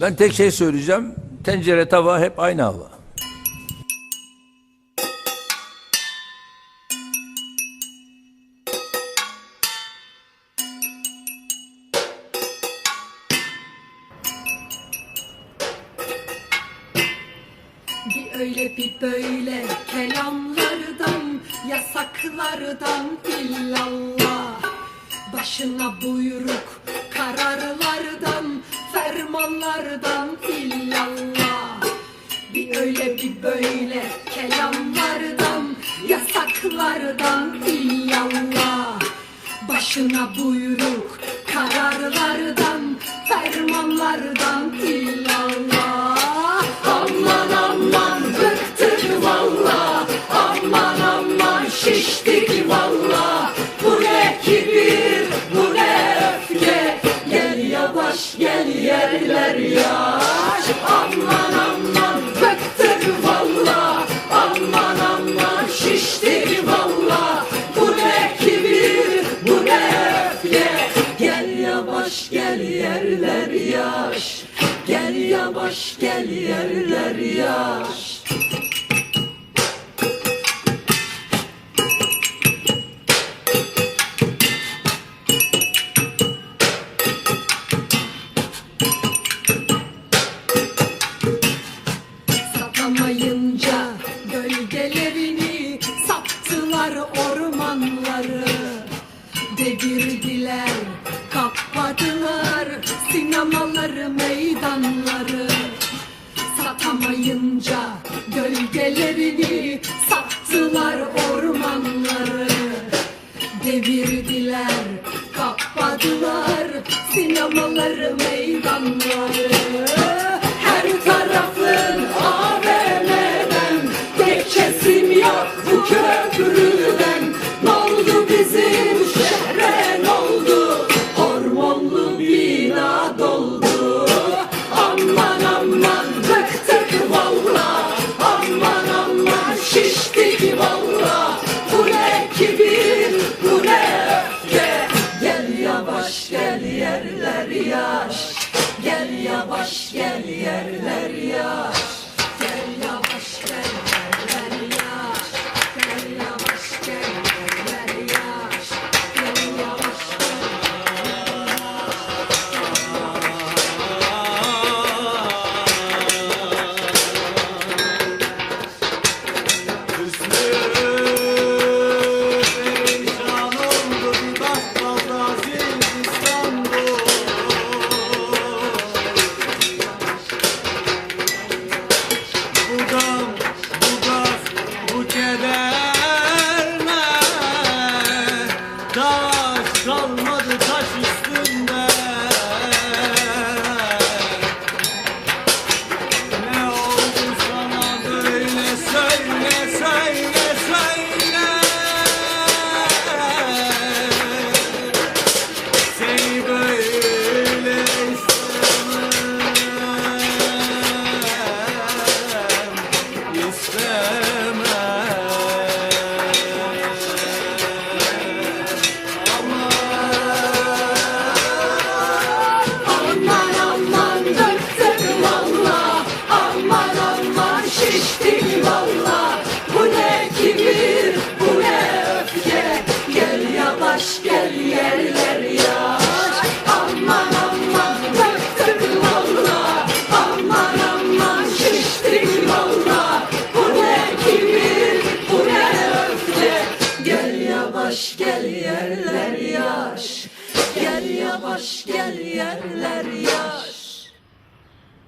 Ben tek şey söyleyeceğim. Tencere tava hep aynı hava. Bir öyle bir böyle kelamlardan Yasaklardan illallah Başına buyruk Fermanlardan illallah Bir öyle bir böyle kelamlardan Yasaklardan illallah Başına buyruk kararlardan Fermanlardan illallah yerler yaş Aman aman bıktık valla. Aman aman şiştik valla. Bu ne kibir bu ne öfke. Gel yavaş gel yerler yaş. Gel yavaş gel yerler yaş sinemaları, meydanları Satamayınca gölgelerini sattılar ormanları. Devirdiler, kapadılar sinemaları, meydanları yavaş yavaş gel yerler yaş. Gel yavaş gel yerler yaş